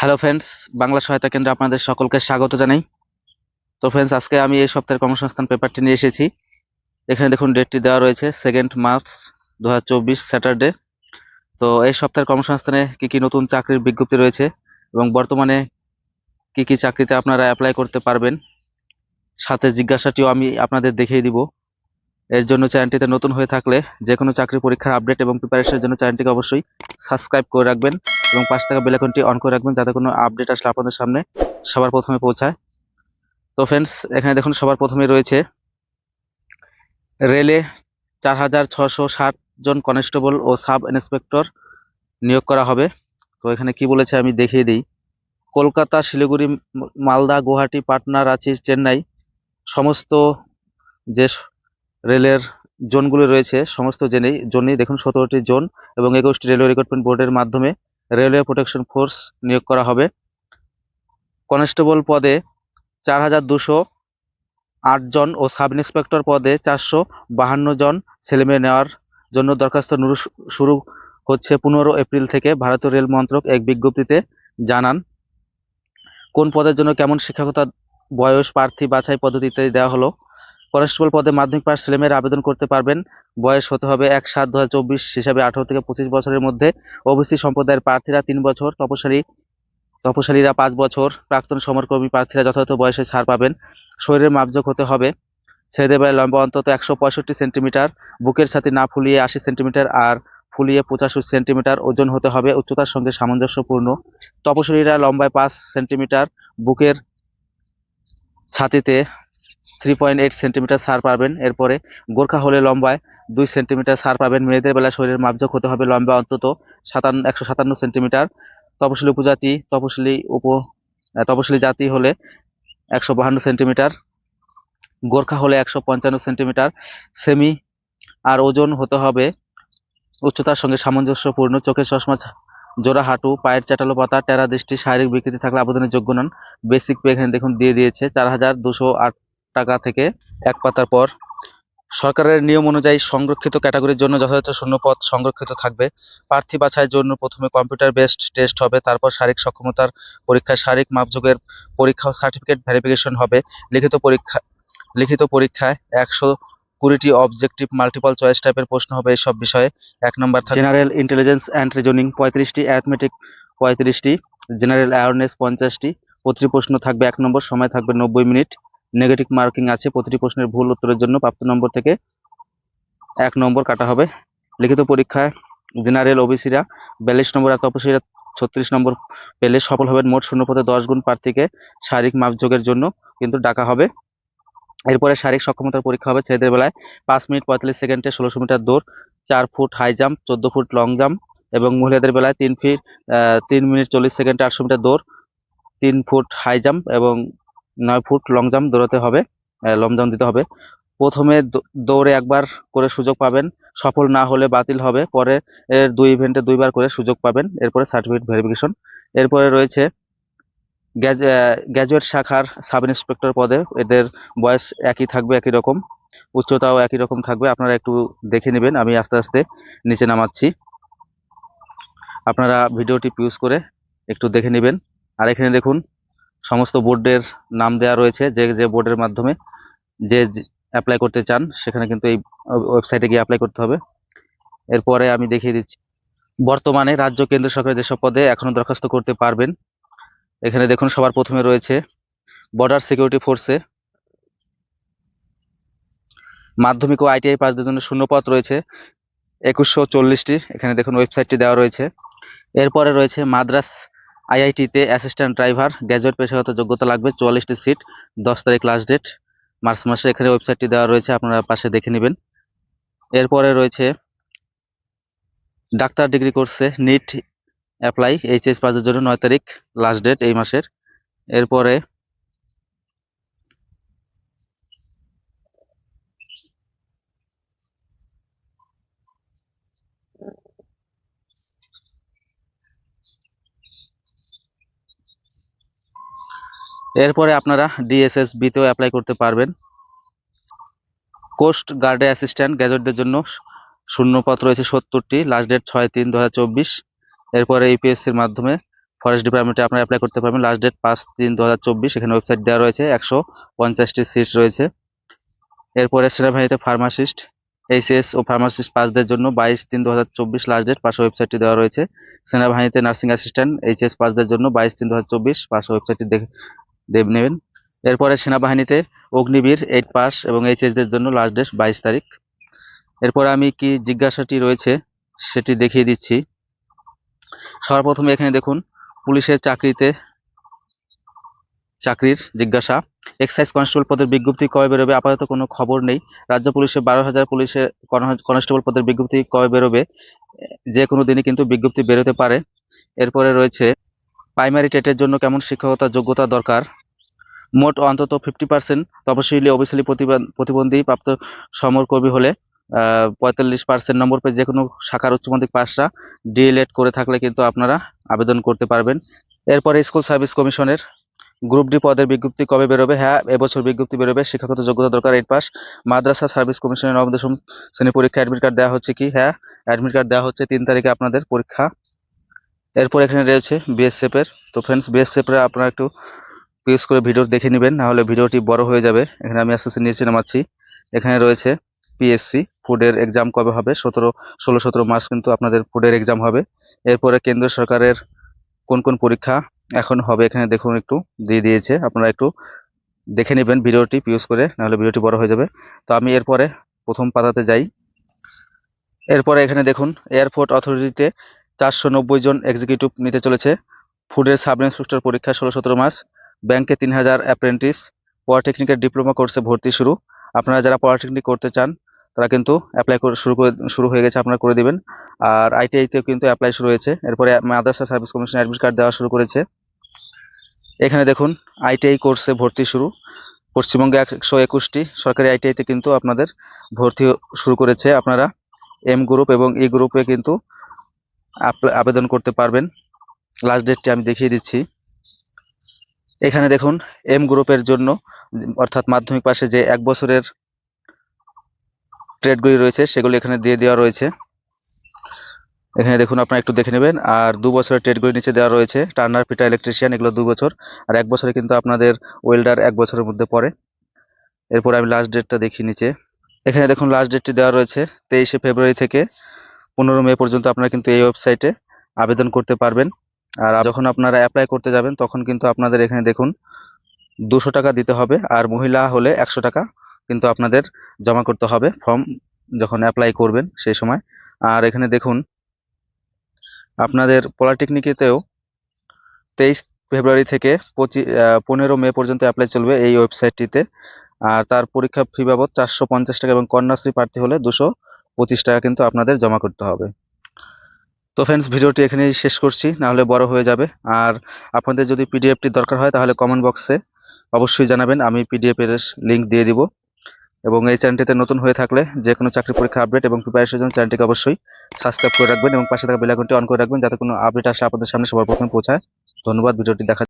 Hello friends Bangla সহায়তা কেন্দ্রে আপনাদের সকলকে স্বাগত জানাই। তো ফ্রেন্ডস আজকে আমি এই সপ্তাহের কর্মসংস্থান পেপারটি নিয়ে এসেছি। এখানে দেখুন ডেটটি দেওয়া রয়েছে সেকেন্ড মার্চ দু হাজার চব্বিশ স্যাটারডে তো এই সপ্তাহের কর্মসংস্থানে কি কি নতুন চাকরির বিজ্ঞপ্তি রয়েছে এবং বর্তমানে কি কি চাকরিতে আপনারা অ্যাপ্লাই করতে পারবেন, সাথে জিজ্ঞাসাটিও আমি আপনাদের দেখিয়ে দিব। এর জন্য চ্যানেলটিতে নতুন হয়ে থাকলে যে কোনো চাকরি পরীক্ষার আপডেট এবং প্রিপারেশনের জন্য চ্যানেলটিকে অবশ্যই সাবস্ক্রাইব করে রাখবেন এবং পাশে থাকা বেল আইকনটি অন করে রাখবেন যাতে কোনো আপডেট আসলে আপনাদের সামনে সবার প্রথমে পৌঁছায়। তো ফ্রেন্ডস এখানে দেখুন সবার প্রথমে রয়েছে রেলে চার হাজার ছশো ষাট জন কনস্টেবল ও সাব ইন্সপেক্টর নিয়োগ করা হবে। তো এখানে কি বলেছে আমি দেখিয়ে দিই। কলকাতা, শিলিগুড়ি, মালদা, গুয়াহাটি, পাটনা, রাঁচি, চেন্নাই সমস্ত যে রেলের জোনগুলো রয়েছে, সমস্ত জেনেই, জোনেই দেখুন সতেরোটি জোন এবং একুশটি রেলওয়ে রিক্রুটমেন্ট বোর্ডের মাধ্যমে রেলওয়ে প্রোটেকশন ফোর্স নিয়োগ করা হবে। কনস্টেবল পদে চার হাজার দুশো আট জন ও সাব ইন্সপেক্টর পদে চারশো বাহান্ন জন ছেলেমেয়ে নেওয়ার জন্য দরখাস্ত শুরু হচ্ছে পনেরো এপ্রিল থেকে, ভারতীয় রেল মন্ত্রক এক বিজ্ঞপ্তিতে জানান। কোন পদের জন্য কেমন শিক্ষকতা বয়স প্রার্থী বাছাই পদ্ধতিতে দেওয়া হলো? কনস্টেবল পদে মাধ্যমিক পাশ ছেলেমেয়েরা আবেদন করতে পারবেন। বয়স হতে হবে এক সাত দু হিসাবে আঠারো থেকে পঁচিশ বছরের মধ্যে। ওবিসি সম্প্রদায়ের প্রার্থীরা তিন বছর, তপশালী, তপশালীরা পাঁচ বছর, প্রাক্তন সমরকর্মী প্রার্থীরা যথাযথ বয়সে ছাড় পাবেন। শরীরের মাপযোগ হতে হবে ছেলেদের বেলায় লম্বা অন্তত একশো পঁয়ষট্টি সেন্টিমিটার, বুকের সাথে না ফুলিয়ে আশি সেন্টিমিটার আর ফুলিয়ে পঁচাশি সেন্টিমিটার ওজন হতে হবে উচ্চতার সঙ্গে সামঞ্জস্যপূর্ণ। তপশিলীরা লম্বায় পাঁচ সেন্টিমিটার, বুকের ছাতিতে থ্রি পয়েন্ট এইট সেন্টিমিটার সার পাবেন। এরপরে গোর্খা হলে লম্বায় দুই সেন্টিমিটার সার পাবেন। মেয়েদের বেলায় শরীরের মাপযোগ হতে হবে লম্বা অন্তত সাতান্ন, একশো সাতান্ন সেন্টিমিটার তপশিলি উপজাতি, তপশিলি উপ তপশিলি জাতি হলে একশো বাহান্ন সেন্টিমিটার গোর্খা হলে একশো পঞ্চান্ন সেন্টিমিটার সেমি আর ওজন হতে হবে উচ্চতার সঙ্গে সামঞ্জস্যপূর্ণ। চোখের চশমা, জোড়া হাঁটু, পায়ের চাটালো পাতা, টেরা দৃষ্টি, শারীরিক বিকৃতি থাকলে আবেদনের যোগ্য নন। বেসিক পে এখানে দেখুন, দিয়ে দিয়েছে চার হাজার দুশো আট টাকা থেকে এক পাতার পর সরকারের নিয়ম অনুযায়ী সংরক্ষিত ক্যাটাগরির জন্য যথাযথ শূন্যপদ সংরক্ষিত থাকবে। প্রার্থী বাছাইয়ের জন্য প্রথমে কম্পিউটার বেসড টেস্ট হবে, তারপর শারীরিক সক্ষমতার পরীক্ষায় শারীরিক মাপযোগের পরীক্ষা ও সার্টিফিকেট ভেরিফিকেশন হবে। লিখিত পরীক্ষা, লিখিত পরীক্ষায় একশো কুড়িটি অবজেক্টিভ মাল্টিপল চয়েস টাইপের প্রশ্ন হবে এইসব বিষয়ে। এক নম্বর জেনারেল ইন্টেলিজেন্স অ্যান্ড রিজনিং, পঁয়ত্রিশটি অ্যাথমেটিক, পঁয়ত্রিশটি। জেনারেল অ্যাওয়ারনেস, পঞ্চাশটি। প্রতিটি প্রশ্ন থাকবে এক নম্বর, সময় থাকবে নব্বই মিনিট। নেগেটিভ মার্কিং আছে, প্রতিটি প্রশ্নের ভুল উত্তরের জন্য প্রাপ্ত নম্বর থেকে এক নম্বর কাটা হবে। লিখিত পরীক্ষায় জেনারেল ওবিসিরা বিয়াল্লিশ নম্বর আর তপসিরা ছত্রিশ নম্বর পেলে সফল হবেন মোট শূন্য পদে দশ গুণ প্রার্থীকে শারীরিক মাপযোগের জন্য কিন্তু ডাকা হবে। এরপরে শারীরিক সক্ষমতার পরীক্ষা হবে ছেলেদের বেলায় পাঁচ মিনিট পঁয়তাল্লিশ সেকেন্ডে ষোলোশো মিটার দৌড়, চার ফুট হাই জাম্প চোদ্দ ফুট লং জাম্প এবং মহিলাদের বেলায় তিন ফিট তিন মিনিট চল্লিশ সেকেন্ডে আটশো মিটার দৌড়, তিন ফুট হাই জাম্প এবং নয় ফুট লং জাম্প দৌড়াতে হবে লং জাম্প দিতে হবে। প্রথমে দৌড়ে একবার করে সুযোগ পাবেন। সফল না হলে বাতিল হবে। পরে এর দুই ইভেন্টে দুইবার করে সুযোগ পাবেন। এরপরে সার্টিফিকেট ভেরিফিকেশন এরপরে রয়েছে গ্র্যাজুয়েট শাখার সাব ইন্সপেক্টর পদে। এদের বয়স একই থাকবে, একই রকম। উচ্চতাও একই রকম থাকবে। আপনারা একটু দেখে নেবেন। আমি আস্তে আস্তে নিচে নামাচ্ছি। আপনারা ভিডিওটি পিউজ করে একটু দেখে নেবেন। আর এখানে দেখুন সমস্ত বোর্ডের নাম দেওয়া রয়েছে, যে যে বোর্ডের মাধ্যমে যে অ্যাপ্লাই করতে চান, সেখানে কিন্তু এই ওয়েবসাইটে গিয়ে অ্যাপ্লাই করতে হবে। এরপরে আমি দেখিয়ে দিচ্ছি, বর্তমানে রাজ্য কেন্দ্র সরকারের যেসব পদে এখনও দরখাস্ত করতে পারবেন, এখানে দেখুন সবার প্রথমে রয়েছে বর্ডার সিকিউরিটি ফোর্সে মাধ্যমিক ও আইটিআই পাসদের জন্য শূন্যপদ রয়েছে, একুশশো চল্লিশটি, এখানে দেখুন ওয়েবসাইটটি দেওয়া রয়েছে। এরপরে রয়েছে মাদ্রাস আইআইটিতে অ্যাসিস্ট্যান্ট ড্রাইভার, গ্র্যাজুয়েট পেশাগত যোগ্যতা লাগবে, চুয়াল্লিশটি সিট, দশ তারিখ লাস্ট ডেট। মার্চ মাসে এখানে ওয়েবসাইটটি দেওয়া রয়েছে, আপনারা পাশে দেখে নেবেন। এরপরে রয়েছে ডাক্তার ডিগ্রি কোর্সে নিট অ্যাপ্লাই, এইচএস পাসের জন্য নয় তারিখ, লাস্ট ডেট এই মাসের। এরপরে এরপরে আপনারা ডিএসএসবি তেও অ্যাপ্লাই করতে পারবেন। কোস্ট গার্ডে অ্যাসিস্ট্যান্ট গ্র্যাজুয়েটদের জন্য শূন্য পদ রয়েছে সত্তরটি লাস্ট ডেট ছয় তিন দু এরপরে ইউপিএসসির মাধ্যমে ফরেস্ট ডিপার্টমেন্টে আপনারা অ্যাপ্লাই করতে পারবেন লাস্ট ডেট পাঁচ তিন দু এখানে ওয়েবসাইট দেওয়া রয়েছে, একশো পঞ্চাশটি সিট রয়েছে। এরপরে সেনাবাহিনীতে ফার্মাসিস্ট এইচএস ও ফার্মাসিস্ট পাসদের জন্য বাইশ তিন দু লাস্ট ডেট পাশে ওয়েবসাইটটি দেওয়া রয়েছে। সেনাবাহিনীতে নার্সিং অ্যাসিস্ট্যান্ট এইচএস পাসদের জন্য বাইশ তিন দু হাজার চব্বিশ পাশে ওয়েবসাইটটি দেব নেবেন। এরপরে সেনাবাহিনীতে অগ্নিবীর এইট পাস এবং এইচএস দের জন্য লাস্ট ডেট বাইশ তারিখ। এরপরে আমি কি জিজ্ঞাসাটি রয়েছে সেটি দেখিয়ে দিচ্ছি। সর্বপ্রথমে এখানে দেখুন, পুলিশের চাকরিতে চাকরির জিজ্ঞাসা। এক্সাইজ কনস্টেবল পদের বিজ্ঞপ্তি কবে বেরোবে আপাতত কোনো খবর নেই। রাজ্য পুলিশে বারো হাজার পুলিশের কন- কনস্টেবল পদের বিজ্ঞপ্তি কবে বেরোবে, যে কোনো দিনই কিন্তু বিজ্ঞপ্তি বেরোতে পারে। এরপরে রয়েছে প্রাইমারি টেটের জন্য কেমন শিক্ষকতা যোগ্যতা দরকার? মোট অন্তত ফিফটি পার্সেন্ট তপশিলি ওবিসিলি প্রতিবন্ধী প্রাপ্ত সমরকর্মী হলে পঁয়তাল্লিশ পার্সেন্ট নম্বর পেয়ে যে কোনো শাখার উচ্চ মাধ্যমিক পাশরা ডিএলএড করে থাকলে কিন্তু আপনারা আবেদন করতে পারবেন। এরপরে স্কুল সার্ভিস কমিশনের গ্রুপ ডি পদের বিজ্ঞপ্তি কবে বেরোবে? হ্যাঁ এবছর বিজ্ঞপ্তি বেরোবে। শিক্ষাগত যোগ্যতা দরকার এইট পাস। মাদ্রাসা সার্ভিস কমিশনের নবম, দশম শ্রেণি পরীক্ষা অ্যাডমিট কার্ড দেওয়া হচ্ছে কি? হ্যাঁ অ্যাডমিট কার্ড দেওয়া হচ্ছে। তিন তারিখে আপনাদের পরীক্ষা এরপর এখানে রয়েছে বিএসএফ এর। তো ফ্রেন্ডস বিএসএফ এর আপনারা একটু ইউজ করে ভিডিও দেখে নেবেন, না হলে ভিডিওটি বড় হয়ে যাবে। এখানে আমি আস্তে আস্তে নিচে নামাচ্ছি। এখানে রয়েছে পিএসসি ফুডের এক্সাম কবে হবে? সতেরো, ষোলো, সতেরো মার্চ কিন্তু আপনাদের ফুডের এক্সাম হবে। এরপরে কেন্দ্র সরকারের কোন কোন পরীক্ষা এখন হবে এখানে দেখুন একটু দিয়ে দিয়েছে। আপনারা একটু দেখে নেবেন ভিডিওটি ইউজ করে নাহলে ভিডিওটি বড় হয়ে যাবে। তো আমি এরপরে প্রথম পাতাতে যাই। এরপরে এখানে দেখুন এয়ারপোর্ট অথরিটিতে চারশো নব্বই জন এক্সিকিউটিভ নিতে চলেছে। ফুডের সাব ইন্সপেক্টর পরীক্ষা ষোলো সতেরো মাস। ব্যাংকে তিন হাজার অ্যাপ্রেন্টিস পলিটেকনিকের ডিপ্লোমা কোর্সে ভর্তি শুরু। আপনারা যারা পলিটেকনিক করতে চান, তারা কিন্তু অ্যাপ্লাই করে শুরু করে, শুরু হয়ে গেছে, আপনারা করে দিবেন। আর আইটিআইতেও কিন্তু অ্যাপ্লাই শুরু হয়েছে। এরপরে মাদ্রাসা সার্ভিস কমিশন অ্যাডমিট কার্ড দেওয়া শুরু করেছে। এখানে দেখুন আইটিআই কোর্সে ভর্তি শুরু। পশ্চিমবঙ্গে একশো একুশটি সরকারি আইটিআইতে কিন্তু আপনাদের ভর্তি শুরু করেছে। আপনারা এম গ্রুপ এবং ই গ্রুপে কিন্তু আবেদন করতে পারবেন। লাস্ট ডেটটি আমি দেখিয়ে দিচ্ছি। এখানে দেখুন এম গ্রুপের জন্য, অর্থাৎ মাধ্যমিক পাশে যে এক বছরের ট্রেডগুলি রয়েছে, সেগুলি এখানে দিয়ে দেওয়া রয়েছে। এখানে দেখুন, আপনারা একটু দেখে নেবেন। আর দু বছরের ট্রেডগুলি নিচে দেওয়া রয়েছে টার্নার পিটা ইলেকট্রিশিয়ান এগুলো দু বছর। আর এক বছরে কিন্তু আপনাদের ওয়েল্ডার এক বছরের মধ্যে পড়ে। এরপর আমি লাস্ট ডেটটা দেখি নিচে এখানে দেখুন লাস্ট ডেটটি দেওয়া রয়েছে, তেইশে ফেব্রুয়ারি থেকে। পনেরো মে পর্যন্ত আপনারা কিন্তু এই ওয়েবসাইটে আবেদন করতে পারবেন। আর যখন আপনারা অ্যাপ্লাই করতে যাবেন, তখন কিন্তু আপনাদের এখানে দেখুন, দুশো টাকা দিতে হবে আর মহিলা হলে একশো টাকা কিন্তু আপনাদের জমা করতে হবে ফর্ম যখন অ্যাপ্লাই করবেন সেই সময়। আর এখানে দেখুন, আপনাদের পলিটেকনিকেতেও তেইশ ফেব্রুয়ারি থেকে পঁচিশ পনেরো মে পর্যন্ত অ্যাপ্লাই চলবে এই ওয়েবসাইটটিতে। আর তার পরীক্ষা ফি বাবদ চারশো পঞ্চাশ টাকা এবং কন্যাশ্রী প্রার্থী হলে দুশো পঁচিশ টাকা কিন্তু আপনাদের জমা করতে হবে। তো ফ্রেন্ডস ভিডিওটি এখানেই শেষ করছি নাহলে বড় হয়ে যাবে। আর আপনাদের যদি পিডিএফটি দরকার হয়, তাহলে কমেন্ট বক্সে অবশ্যই জানাবেন, আমি পিডিএফ এর লিঙ্ক দিয়ে দিব। এবং এই চ্যানেলটিতে নতুন হয়ে থাকলে যে কোনো চাকরি পরীক্ষা আপডেট এবং প্রিপারেশনের জন্য চ্যানেলটিকে অবশ্যই সাবস্ক্রাইব করে রাখবেন এবং পাশে থাকা বেল আইকনটি অন করে রাখবেন, যাতে কোনো আপডেট আসলে আপনাদের সামনে সবার প্রথমে পৌঁছায়। ধন্যবাদ, ভিডিওটি দেখা